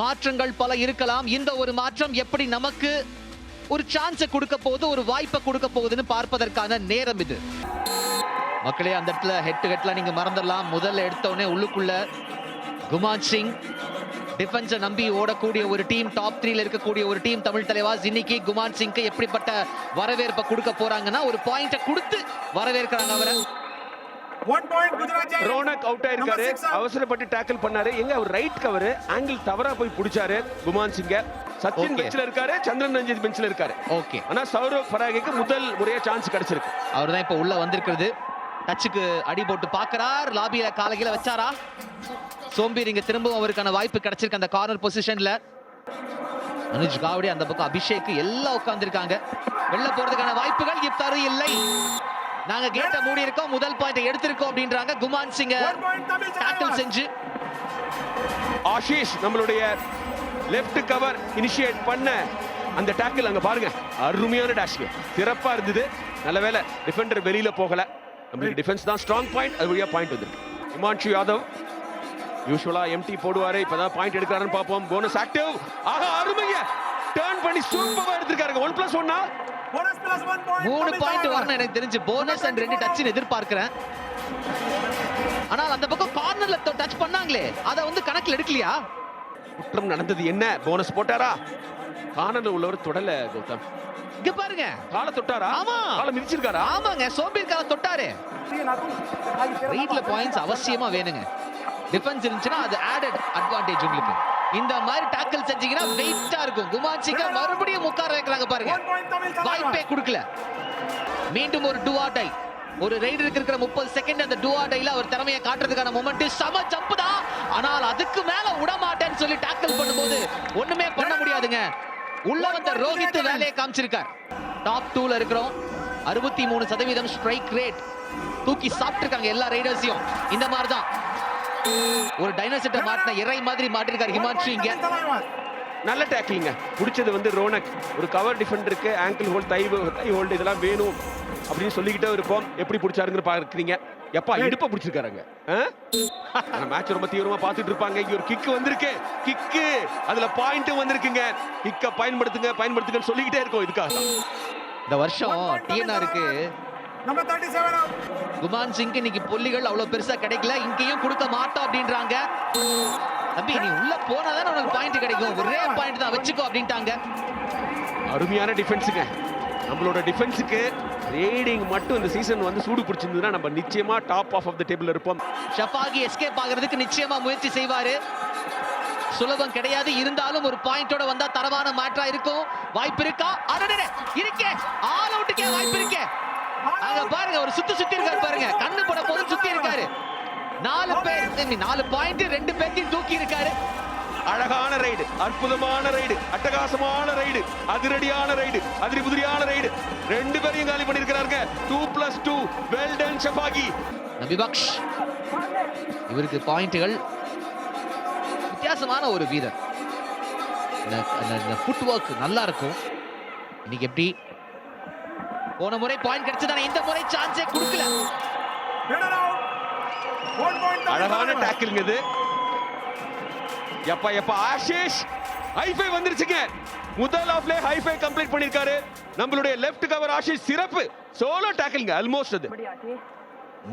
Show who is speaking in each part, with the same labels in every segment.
Speaker 1: மாற்றங்கள் பல இருக்கலாம். இந்த ஒரு மாற்றம் எப்படி நமக்கு ஒரு சான்ஸை கொடுக்க போகுது ஒரு வாய்ப்பை கொடுக்க போகுதுன்னு பார்ப்பதற்கான நேரம் இது. மக்களே அந்த இடத்துல ஹெட் டு ஹெட்ல நீங்க மறந்துடலாம். முதல்ல எடுத்தோடனே உள்ளுக்குள்ள குமான் சிங் டிஃபென்ஸை நம்பி ஓடக்கூடிய ஒரு டீம் டாப் த்ரீல இருக்கக்கூடிய ஒரு டீம் தமிழ் தலைவாஸ் இன்னைக்கு குமான் சிங்க்கு எப்படிப்பட்ட வரவேற்பை கொடுக்க போறாங்கன்னா ஒரு பாயிண்ட்டை கொடுத்து வரவேற்கிறாங்க அவரை.
Speaker 2: ரோனக் அவுட் ஆயிருக்காரு. அவசரப்பட்டு டேக்கிள் பண்ணாரு. எங்க அவர் ரைட் கவர் ஆங்கிள் தவறா போய் பிடிச்சாரு குமான் சிங்க. சச்சின். பெஞ்ச்ல இருக்காரு சந்திரன் ரஞ்சித் பெஞ்ச்ல இருக்காரு.
Speaker 1: ஓகே
Speaker 2: ஆனா சௌரவ் ஃபராகிக்கு முதல் முறையா சான்ஸ் கிடைச்சிருக்கு.
Speaker 1: அவர் தான் இப்போ உள்ள வந்திருக்கிறது. டச்சுக்கு அடி போட்டு பார்க்கறார். லாபியில காலகில வச்சாரா? சோம்பீர் இங்க திரும்பவும் அவருக்கான வாய்ப்பு கிடைச்சிருக்கு அந்த கார்னர் பொசிஷன்ல அனுஜ் காவடி அந்த பக்கம் அபிஷேக் எல்லாம் உட்கார்ந்திருக்காங்க. வெளில போறதுக்கான வாய்ப்புகள் இப்ப இல்லை. நாங்க கேட்ட மூடி இருக்கோம் முதல் பாயிண்ட் எடுத்திருக்கோம் அப்படின்றாங்க குமான் சிங்க. டாக்கிள். செஞ்சு.
Speaker 2: ஆஷிஷ் நம்மளுடைய லெஃப்ட் கவர் இனிஷியேட் பண்ண அந்த டேக்கிள் அங்க பாருங்க அருமையான டேஷ்ங்க சிறப்பா இருந்தது. நல்ல வேளை டிஃபெண்டர் வெளியில போகல. நம்மளுக்கு டிஃபென்ஸ் தான் ஸ்ட்ராங் பாயிண்ட் அது வழியா பாயிண்ட் வந்திருக்கு. ஹிமான்ஷு யாதவ் யூஸ்வலா எம்டி போடுவாரு. இப்பதான் பாயிண்ட் எடுக்கிறாருன்னு பார்ப்போம். போனஸ் ஆக்டிவ் ஆஹா அருமைங்க. டர்ன் பண்ணி சூப்பரா எடுத்திருக்காருங்க. ஒன் பிளஸ் ஒன்னா.
Speaker 1: மூணு பாயிண்ட். வரணும் எனக்கு தெரிஞ்சு. போனஸ் அண்ட் ரெண்டு டச் எதிர்பார்க்கிறேன். ஆனால் அந்த பக்கம் கார்னர்ல டச் பண்ணாங்களே. அதை வந்து கணக்கில் எடுக்கலையா?
Speaker 2: குற்றம் நடந்தது என்ன? போனஸ் போட்டாரா? காணல உள்ளவர் தொடல கௌதம்.
Speaker 1: இங்க பாருங்க.
Speaker 2: காலை தொட்டாரா?
Speaker 1: ஆமா.
Speaker 2: காலை மிதிச்சிருக்காரா?
Speaker 1: ஆமாங்க. சோம்பீர் கால தொட்டாரு. ரைட்ல பாயிண்ட்ஸ் அவசியமா வேணுங்க. டிஃபென்ஸ் இருந்துச்சுன்னா அது ஆடட் அட்வான்டேஜ் உங்களுக்கு. இந்த மாதிரி டாக்கிள் செஞ்சீங்கன்னா வெயிட்டா இருக்கும். குமார் சிங்க மறுபடியும் உட்கார வைக்கிறாங்க பாருங்க. வாய்ப்பே கொடுக்கல. மீண்டும் ஒரு டூ டை ஒரு ரைடருக்கு இருக்கிற முப்பது செகண்ட் அந்த டூ டைல அவர் திறமையை காட்டுறதுக்கான மொமெண்ட் சம ஜம்ப் தான். ஆனால் அதுக்கு மேல விட மாட்டேன்னு சொல்லி டாக்கிள் பண்ணும்போது ஒண்ணுமே பண்ண முடியாதுங்க. உள்ள வந்த ரோஹித் வேலையை காமிச்சிருக்கார். டாப் டூல இருக்கிறோம். அறுபத்தி மூணு சதவீதம் ஸ்ட்ரைக் ரேட் தூக்கி சாப்பிட்டிருக்காங்க எல்லா ரைடர்ஸையும் இந்த மாதிரி தான். ஒரு டைனோசிட்ட மாட்டின இறை மாதிரி மாட்டிருக்காரு ஹிமான்ஷு இங்க.
Speaker 2: நல்ல டேக்கிளிங்க பிடிச்சது வந்து ரோனக். ஒரு cover டிஃபெண்டருக்கு angle hold thigh thigh hold இதெல்லாம் வேணும் அப்படின்னு சொல்லிக்கிட்டே இருப்போம். எப்படி பிடிச்சாருன்னு பார்க்குறீங்க. எப்பா இடுப்ப பிடிச்சிருக்காருங்க. மேட்ச் ரொம்ப தீவிரமா பார்த்துட்டு இருப்பாங்க. இங்க ஒரு கிக் வந்திருக்கு. கிக்கு அதுல பாயிண்ட்டும் வந்திருக்குங்க. கிக்க பயன்படுத்துங்க பயன்படுத்துங்கன்னு சொல்லிக்கிட்டே இருக்கோம் இதுக்காக.
Speaker 1: இந்த வருஷம் டிஎன்ஆருக்கு
Speaker 3: Number 37 out.
Speaker 1: குமான் சிங்க்கு இன்னைக்கு புள்ளிகள் அவ்வளவு பெருசா கிடைக்கல. இங்கேயும் கொடுக்க மாட்டோம் அப்படின்றாங்க. தம்பி நீ உள்ள போனாதான் உனக்கு பாயிண்ட் கிடைக்கும். ஒரே பாயிண்ட் தான் வச்சுக்கோ அப்படின்ட்டாங்க.
Speaker 2: அருமையான டிஃபென்ஸுங்க நம்மளோட டிஃபென்ஸுக்கு ரேடிங் மட்டும் இந்த சீசன் வந்து சூடு பிடிச்சிருந்ததுன்னா நம்ம நிச்சயமா top of of the table இருப்போம்.
Speaker 1: ஷஃபாகி எஸ்கேப் ஆகிறதுக்கு நிச்சயமா முயற்சி செய்வாரு. சுலபம் கிடையாது. இருந்தாலும் ஒரு பாயிண்டோட வந்தா தரமான மாற்றா இருக்கும். வாய்ப்பு இருக்கா? அடடே இருக்கே. ஆல் அவுட்டுக்கே வாய்ப்பு இருக்கே. அங்க பாருங்க ஒரு சுத்தி சுத்தி இருக்காரு பாருங்க. கண்ணு போட போது சுத்தி இருக்காரு. நாலு பேர் நாலு பாயிண்ட் ரெண்டு பேர்த்தையும் தூக்கி இருக்காரு.
Speaker 2: அழகான ரைடு அற்புதமான ரைடு அட்டகாசமான ரைடு அதிரடியான ரைடு அதிரி புதிரியான ரைடு ரெண்டு பேரையும் காலி பண்ணிருக்கிறாருங்க two plus two well done Shafaghi
Speaker 1: Nabibakhsh இவருக்கு பாயிண்ட்டுகள் வித்தியாசமான ஒரு வீரர். ஃபுட் ஒர்க் நல்லா இருக்கும். இன்னைக்கு எப்படி போன முறை பாயிண்ட் கிடைச்சதானே? இந்த முறை சான்ஸே கொடுக்கல.
Speaker 2: அழகான. டேக்கிள்ங்க இது. எப்பா எப்பா ஆஷிஷ்! ஹைஃபை வந்துருச்சுங்க. முதல் ஆஃப்ல ஹைஃபை கம்ப்ளீட் பண்ணிருக்காரு. நம்மளுடைய லெஃப்ட் கவர் ஆஷிஷ் சிறப்பு. சோலோ டேக்கிள்ங்க ஆல்மோஸ்ட் அது.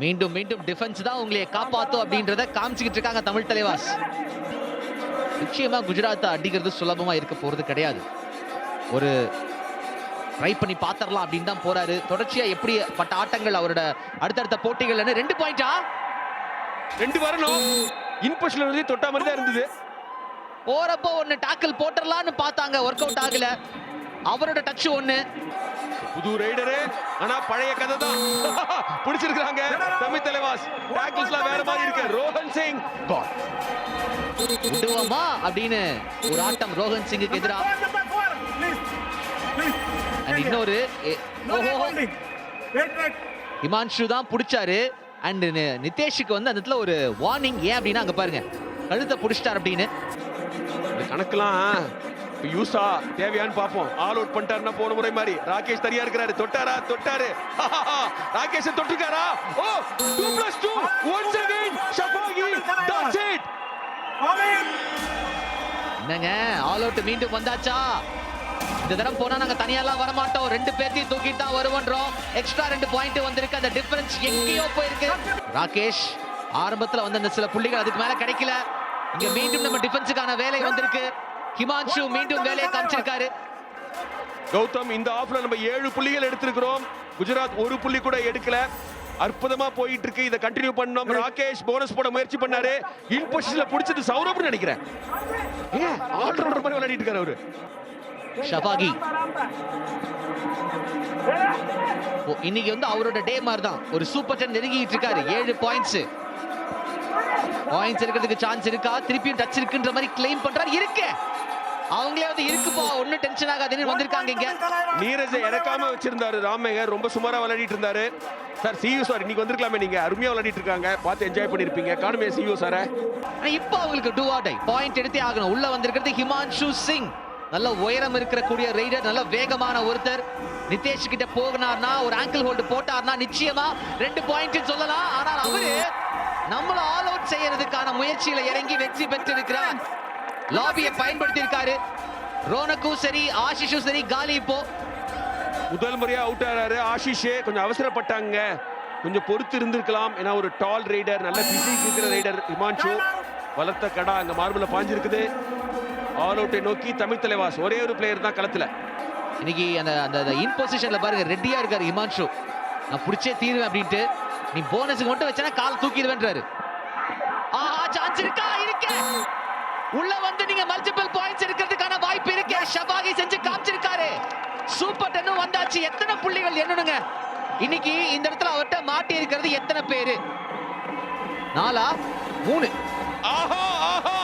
Speaker 1: மீண்டும் மீண்டும் டிஃபென்ஸ் தான் உங்களை காப்பாத்தும் அப்படின்றத காமிச்சுக்கிட்டு இருக்காங்க தமிழ் தலைவாஸ். நிச்சயமா குஜராத்தை அடிக்கிறது சுலபமா இருக்க போறது கிடையாது. ஒரு ட்ரை பண்ணி பாத்திரலாம் அப்படின்னு தான் போறாரு. தொடர்ச்சியா எப்படி பட்ட ஆட்டங்கள் அவரோட அடுத்தடுத்த போட்டிகள்னு ரெண்டு பாயிண்டா
Speaker 2: ரெண்டு வரணும். இன்போஷன்ல இருந்து தொட்டா மாதிரி தான் இருந்தது.
Speaker 1: போறப்போ ஒன்னு டாக்கிள் போட்டுடலாம்னு பார்த்தாங்க. ஒர்க் அவுட் ஆகல. அவரோட டச் ஒன்னு
Speaker 2: புது ரைடரு ஆனா பழைய கதை தான். பிடிச்சிருக்காங்க தமிழ் தலைவாஸ். டேக்கிள்ஸ்லாம் வேற மாதிரி இருக்கு. ரோஹன் சிங்.
Speaker 1: விடுவோமா? அப்படின்னு ஒரு ஆட்டம் ரோஹன் சிங்குக்கு எதிராக அண்ட். இன்னொரு. ஹிமான்ஷு தான் பிடிச்சாரு. அண்ட் நிதேஷுக்கு வந்து அந்த இடத்துல ஒரு வார்னிங் ஏன் அப்படின்னா அங்க பாருங்க. கழுத்தை பிடிச்சிட்டார் அப்படின்னு.
Speaker 2: இந்த கணக்கெல்லாம் இப்ப யூஸா தேவையான்னு பார்ப்போம். ஆல் அவுட் பண்ணிட்டாருன்னா போன முறை மாதிரி. ராகேஷ் தனியா இருக்கிறாரு. தொட்டாரா? தொட்டாரு. ராகேஷ் தொட்டிருக்காரா ஓ two plus two once again Shafaghi that's it.
Speaker 1: என்னங்க? ஆல் அவுட் மீண்டும் வந்தாச்சா? இந்த தடவை போனா நாங்க தனியாலாம் வர மாட்டோம் ரெண்டு பேர்த்தையும் தூக்கிட்டு தான் வருவோன்றோம். எக்ஸ்ட்ரா ரெண்டு பாயிண்ட் வந்திருக்கு. அந்த டிஃபரன்ஸ் எங்கேயோ போயிருக்கு. ராகேஷ் ஆரம்பத்துல வந்த அந்த சில புள்ளிகள் அதுக்கு மேல கிடைக்கல. இங்க மீண்டும் நம்ம டிஃபென்ஸுக்கான வேலை வந்திருக்கு. ஹிமான்ஷு மீண்டும் வேலையை காமிச்சிருக்காரு.
Speaker 2: கௌதம் இந்த ஆஃப்ல நம்ம ஏழு புள்ளிகள் எடுத்திருக்கிறோம். குஜராத் ஒரு புள்ளி கூட எடுக்கல. அற்புதமா போயிட்டு இருக்கு இதை கண்டினியூ பண்ணோம். ராகேஷ் போனஸ் போட முயற்சி பண்ணாரு. இன் பொசிஷன்ல புடிச்சது சௌரப்னு நினைக்கிறேன். ஏன் ஆல்ரவுண்டர் மாதிரி விளையாடிட்டு இருக்காரு அவரு.
Speaker 1: ஷபாகி ஓ, இன்னைக்கு வந்து அவரோட டே மாதிரி தான் ஒரு சூப்பர் டென் நெருங்கிட்டு இருக்காரு. ஏழு பாயிண்ட்ஸ் பாயிண்ட்ஸ் இருக்கிறதுக்கு சான்ஸ் இருக்கா? திருப்பியும் டச் இருக்குன்ற மாதிரி கிளைம் பண்றாரு. இருக்கு. அவங்களே வந்து இருக்குப்பா. ஒன்னும் டென்ஷன் ஆகாதுன்னு வந்திருக்காங்க இங்க.
Speaker 2: நீரஜை இறக்காம வச்சிருந்தாரு ராமேகர். ரொம்ப சுமாரா விளையாடிட்டு இருந்தாரு. சார் சியூ சார் இன்னைக்கு வந்திருக்கலாமே நீங்க. அருமையா விளையாடிட்டு இருக்காங்க. பார்த்து என்ஜாய் பண்ணிருப்பீங்க. காணுமே சியூ சார.
Speaker 1: இப்போ அவங்களுக்கு டூ ஆர் டை பாயிண்ட் எடுத்தே ஆகணும். உள்ள வந்திருக்கிறது ஹிமான்ஷு சிங். நல்ல உயரம் இருக்கக்கூடிய ரைடர் நல்ல வேகமான ஒருத்தர். நிதேஷ் கிட்ட போகினார்னா ஒரு ஆங்கிள் ஹோல்டு போட்டார்னா நிச்சயமா ரெண்டு பாயிண்ட் சொல்லலாம். ஆனால் அவரு நம்மள ஆல் அவுட் செய்யறதுக்கான முயற்சியில இறங்கி வெற்றி பெற்றிருக்கிறார். லாபியை பயன்படுத்தி இருக்காரு ரோனக்கும் சரி ஆஷிஷும் சரி காலி இப்போ.
Speaker 2: முதல் முறையா அவுட் ஆறாரு. ஆஷிஷ் கொஞ்சம் அவசரப்பட்டாங்க. கொஞ்சம் பொறுத்து இருந்திருக்கலாம் ஏன்னா ஒரு டால் ரைடர் நல்ல பிசிக் இருக்கிற ரைடர் இமான்ஷு. வளர்த்த கடா அங்க மார்பில் பாஞ்சிருக்குது ஆல் அவுட்டை நோக்கி தமிழ் தலைவாஸ் ஒரே ஒரு பிளேயர் தான் களத்துல.
Speaker 1: இன்னைக்கு அந்த அந்த இன் பொசிஷன்ல பாருங்க ரெட்டியா இருக்காரு இமான்ஷு. நான் பிடிச்சே தீருவேன் அப்படின்ட்டு நீ போனஸுக்கு மட்டும் வச்சனா கால் தூக்கிடுவேன்றாரு. ஆஹா சான்ஸ் இருக்கா? இருக்கு. உள்ள வந்து நீங்க மல்டிபிள் பாயிண்ட்ஸ் எடுக்கிறதுக்கான வாய்ப்பு இருக்கு. ஷபாகி செஞ்சு காமிச்சிருக்காரு. சூப்பர் டென்னும் வந்தாச்சு. எத்தனை புள்ளிகள் என்னனுங்க இன்னைக்கு இந்த இடத்துல அவர்ட்ட மாட்டி இருக்கிறது எத்தனை பேரு? நாலா? மூணு.
Speaker 2: ஆஹா ஆஹா.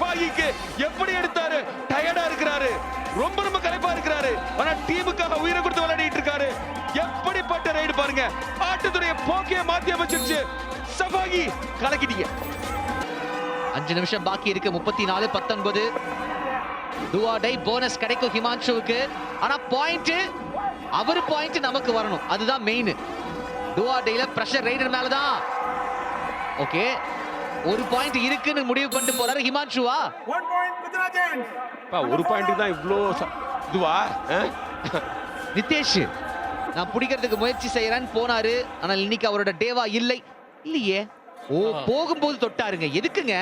Speaker 2: மோஹித் எப்படி எடுத்தாரு? டயர்டா இருக்கிறாரு. ரொம்ப ரொம்ப கலைப்பா இருக்கிறாரு. ஆனா டீமுக்காக உயிரை கொடுத்து விளையாடிட்டு இருக்காரு. எப்படிப்பட்ட ரைடு பாருங்க. ஆட்டத்துடைய போக்கைய மாத்தி அமைச்சிருச்சு. ஷபாகி கலக்கிட்டீங்க.
Speaker 1: அஞ்சு நிமிஷம் பாக்கி இருக்கு. முப்பத்தி நாலு பத்தொன்பது. டுவா டை போனஸ் கிடைக்கும் ஹிமான்ஷுவுக்கு. ஆனா பாயிண்ட் அவர் பாயிண்ட் நமக்கு வரணும். அதுதான் மெயின் டுவா டேல பிரஷர் ரைடர் மேல தான் ஓகே ஒரு பாயிண்ட் இருக்குன்னு முடிவு பண்ணிட்டு போறாரு ஹிமான்ஷுவா.
Speaker 2: ஒரு பாயிண்ட் தான் இவ்ளோ ச- இதுவா?
Speaker 1: நிதேஷ் நான் பிடிக்கிறதுக்கு முயற்சி செய்யறேன்னு போனாரு. ஆனால் இன்னைக்கு அவரோட டேவா இல்லை. இல்லையே. ஓ போகும்போது தொட்டாருங்க. எதுக்குங்க?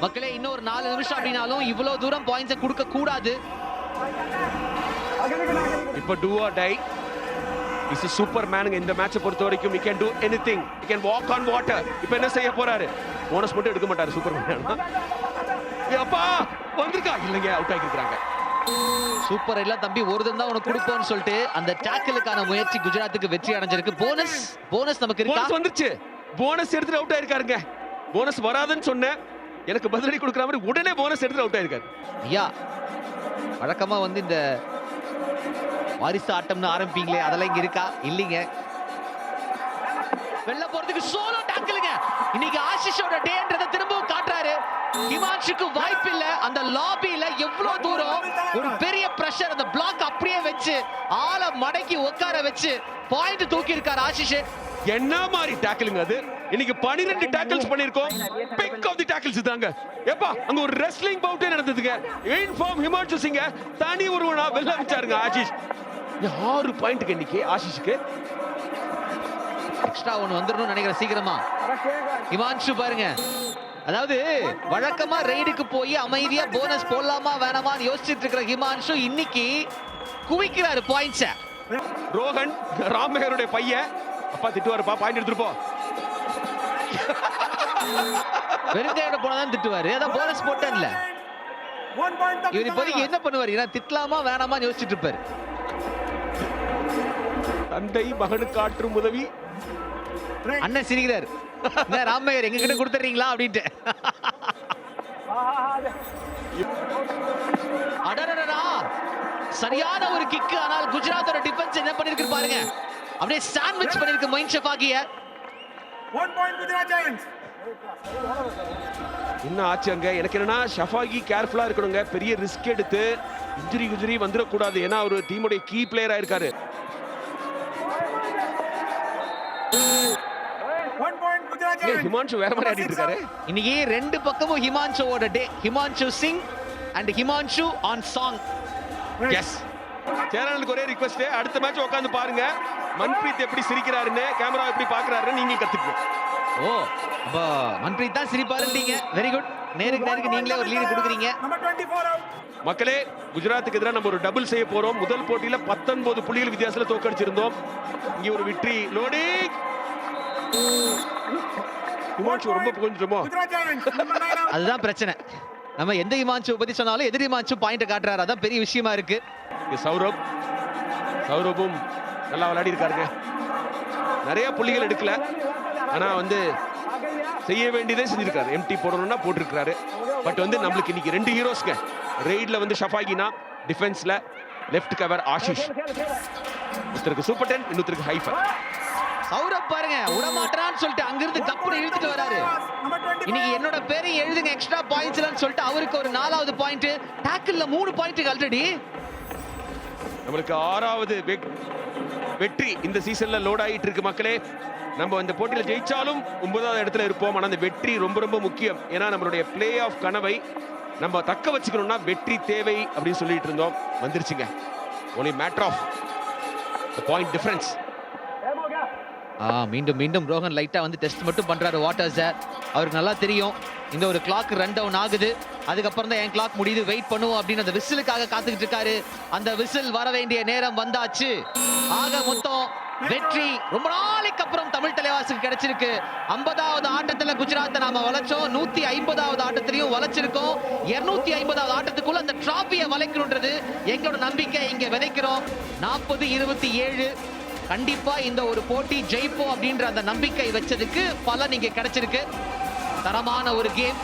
Speaker 1: மக்களே இன்னொரு நாலு நிமிஷம் அப்படின்னாலும் இவ்வளவு தூரம் பாயிண்ட்ஸை கொடுக்க கூடாது
Speaker 2: இப்ப do or die is super மேனுங்க இந்த மேட்சை பொறுத்த வரைக்கும் he can do anything. He can walk on water. இப்போ என்ன செய்ய போறாரு? போனஸ் மட்டும் எடுக்க மாட்டாரு சூப்பர் மேன் அப்பா! வந்திருக்கா? இல்லைங்க அவுட் ஆகிருக்காங்க
Speaker 1: சூப்பர் எல்லாம் தம்பி ஒரு தான் உனக்கு கொடுப்போம்னு சொல்லிட்டு அந்த டேக்கிளுக்கான முயற்சி குஜராத்துக்கு வெற்றி அடைஞ்சிருக்கு. போனஸ் போனஸ் நமக்கு இருக்கா?
Speaker 2: போனஸ் வந்துருச்சு. போனஸ் எடுத்துட்டு அவுட் ஆயிருக்காருங்க. போனஸ் வராதுன்னு சொன்னேன். எனக்கு பதிலடி கொடுக்குற மாதிரி உடனே போனஸ் எடுத்துட்டு அவுட் ஆயிருக்காரு.
Speaker 1: ஐயா வழக்கமா வந்து இந்த வாரிசு ஆட்டம்னு ஆரம்பிப்பீங்களே அதெல்லாம் இங்க இருக்கா? இல்லைங்க. வெளில போறதுக்கு சோலோ டாக்கிளுங்க இன்னைக்கு ஆஷிஷோட டேன்றதை திரும்பவும் காட்டுறாரு. ஹிமான்ஷுக்கு வாய்ப்பு இல்ல. அந்த லாபியில எவ்வளவு தூரம் ஒரு பெரிய பிரஷர் அந்த பிளாக் அப்படியே வச்சு ஆளை மடக்கி உட்கார வச்சு பாயிண்ட் தூக்கி இருக்காரு ஆஷிஷ்.
Speaker 2: என்ன மாதிரி டாக்கிளுங்க அது? இன்னைக்கு 12 டேக்கிள்ஸ் பண்ணிருக்கோம் பிக் ஆஃப் தி டேக்கிள்ஸ் தாங்க ஏப்பா அங்க ஒரு ரெஸ்லிங் பவுட்டே நடந்ததுங்க. இன்ஃபார்ம் ஹிமான்ஷு சிங்க தனி ஒருவனா வெளில வச்சாருங்க ஆஷிஷ். ஆறு பாயிண்ட்டுக்கு இன்னைக்கு ஆஷிஷ்க்கு.
Speaker 1: எக்ஸ்ட்ரா ஒன்னு வந்துடணும்னு நினைக்கிறேன் சீக்கிரமா. ஹிமான்ஷு பாருங்க. அதாவது வழக்கமா ரெய்டுக்கு போய் அமைதியா போனஸ் போடலாமா வேணாமான்னு யோசிச்சுட்டு இருக்கிற ஹிமான்ஷு இன்னைக்கு குவிக்கிறாரு பாயிண்ட்ஸ
Speaker 2: ரோஹன் ராமேகருடைய பையன். அப்பா திட்டுவாருப்பா பாயிண்ட் எடுத்துட்டு போ.
Speaker 1: வெறுங்கையோட போனதான் திட்டுவாரு. அதான் போனஸ் போட்டேன்ல. இவர் இப்போதைக்கு. என்ன பண்ணுவாரு? ஏன்னா திட்டலாமா வேணாமான்னு யோசிச்சுட்டு இருப்பாரு.
Speaker 2: தந்தை மகனுக்கு ஆற்றும் உதவி.
Speaker 1: அண்ணன் சிரிக்கிறார். என்ன ராமையர் எங்க கிட்ட கொடுத்துறீங்களா? அப்படின்ட்டு. சரியான ஒரு கிக் ஆனால் குஜராத்தோட டிஃபென்ஸ் என்ன பண்ணிருக்கு பாருங்க. அப்படியே சாண்ட்விச் பண்ணிருக்கு Moeen ஷெஃபாகிய
Speaker 3: One point, Gujarat Giants.
Speaker 2: என்ன ஆச்சு அங்க. எனக்கு என்னன்னா ஷஃபாகி கேர்ஃபுல்லா இருக்கணுங்க. பெரிய ரிஸ்க் எடுத்து இன்ஜுரி குஜுரி வந்துடக்கூடாது. ஏன்னா அவர் டீமுடைய கீ பிளேயரா இருக்காரு
Speaker 3: Giants.
Speaker 2: ஹிமான்ஷு வேற மாதிரி ஆடிட்டு இருக்காரு.
Speaker 1: இன்னைக்கு ரெண்டு பக்கமும் ஹிமான்ஷுவோட day Himanshu Singh and Himanshu on song
Speaker 2: yes சேனலுக்கு ஒரே ரிக்வெஸ்ட் அடுத்த மேட்ச் உட்காந்து பாருங்க. மன்பிரீத் எப்படி சிரிக்கிறாருன்னு கேமரா எப்படி பாக்குறாருன்னு நீங்க கத்துக்கணும்
Speaker 1: ஓ அப்ப மன்பிரீத் தான் சிரிப்பாருன்றீங்க வெரி குட் நேருக்கு நேருக்கு நீங்களே ஒரு லீடு கொடுக்குறீங்க.
Speaker 3: Number 24 out.
Speaker 2: மக்களே குஜராத்துக்கு எதிராக நம்ம ஒரு டபுள் செய்ய போறோம். முதல் போட்டியில 19 புள்ளிகள் வித்தியாசத்துல தோக்கடிச்சிருந்தோம் இங்க ஒரு வெற்றி. லோடிங் ஹிமான்ஷு ரொம்ப புகழ்ந்துட்டோமோ?
Speaker 3: Gujarat Giants. Number 9 out.
Speaker 1: அதுதான் பிரச்சனை. நம்ம எந்த ஹிமான்ஷு பத்தி சொன்னாலும் எதிர் ஹிமான்ஷு பாயிண்ட் காட்டுறாரு. அதான் பெரிய விஷயமா இருக்கு.
Speaker 2: சௌரப். சௌரபும் நல்லா விளையாடி இருக்காருங்க நிறைய புள்ளிகள் எடுக்கல. ஆனா வந்து செய்ய வேண்டியதே செஞ்சிருக்காரு. எம்டி போடணும்னா போட்டிருக்காரு பட் வந்து நம்மளுக்கு இன்னைக்கு ரெண்டு ஹீரோஸ்ங்க ரெய்ட்ல வந்து ஷஃபாகினா டிஃபென்ஸ்ல லெஃப்ட் கவர் ஆஷிஷ். ஒருத்தருக்கு சூப்பர் டென் இன்னொருத்தருக்கு ஹைஃபர்
Speaker 1: சௌரப் பாருங்க விடமாட்டான்னு சொல்லிட்டு அங்கிருந்து கப்புனு இழுத்துட்டு வராரு.
Speaker 3: Number 25.
Speaker 1: இன்னைக்கு என்னோட பேரை எழுதுங்க எக்ஸ்ட்ரா பாயிண்ட்ஸ்லாம் சொல்லிட்டு அவருக்கு ஒரு நாலாவது பாயிண்ட் டேக்கிள்ல மூணு பாயிண்ட் ஆல்ரெடி
Speaker 2: நம்மளுக்கு ஆறாவது வெற்றி இந்த சீசன்ல லோட் ஆகிட்டு இருக்கு மக்களே. நம்ம இந்த போட்டியில ஜெயிச்சாலும் ஒன்பதாவது இடத்துல இருப்போம். ஆனா அந்த வெற்றி ரொம்ப ரொம்ப முக்கியம். ஏன்னா நம்மளுடைய பிளே ஆஃப் கனவை நம்ம தக்க வச்சுக்கணும்னா வெற்றி தேவை அப்படின்னு சொல்லிட்டு இருந்தோம். வந்துருச்சுங்க. Only matter of point difference
Speaker 1: ஆ மீண்டும் மீண்டும் ரோஹன் லைட்டா வந்து டெஸ்ட் மட்டும் பண்றாரு. வாட்டர் சார் அவருக்கு நல்லா தெரியும். இந்த ஒரு கிளாக் ரன் டவுன் ஆகுது. அதுக்கப்புறம் தான் என் கிளாக் முடியுது. வெயிட் பண்ணுவோம் அப்படின்னு அந்த விசிலுக்காக காத்துக்கிட்டு இருக்காரு. அந்த விசில் வர வேண்டிய நேரம் வந்தாச்சு. ஆக மொத்தம் வெற்றி ரொம்ப நாளைக்கு அப்புறம் தமிழ் தலைவாசுக்கு கிடைச்சிருக்கு. ஐம்பதாவது ஆட்டத்துல குஜராத்தை நாம வளைச்சோம் நூத்தி ஐம்பதாவது ஆட்டத்திலையும் வளைச்சிருக்கோம் இருநூத்தி ஐம்பதாவது ஆட்டத்துக்குள்ள அந்த டிராபியை வளைக்கணுன்றது எங்களோட நம்பிக்கை. இங்க விதைக்கிறோம். நாற்பது இருபத்தி ஏழு. கண்டிப்பா இந்த ஒரு போட்டி ஜெயிப்போம் அப்படின்ற அந்த நம்பிக்கை வச்சதுக்கு பலன் இங்க கிடைச்சிருக்கு. தரமான ஒரு கேம்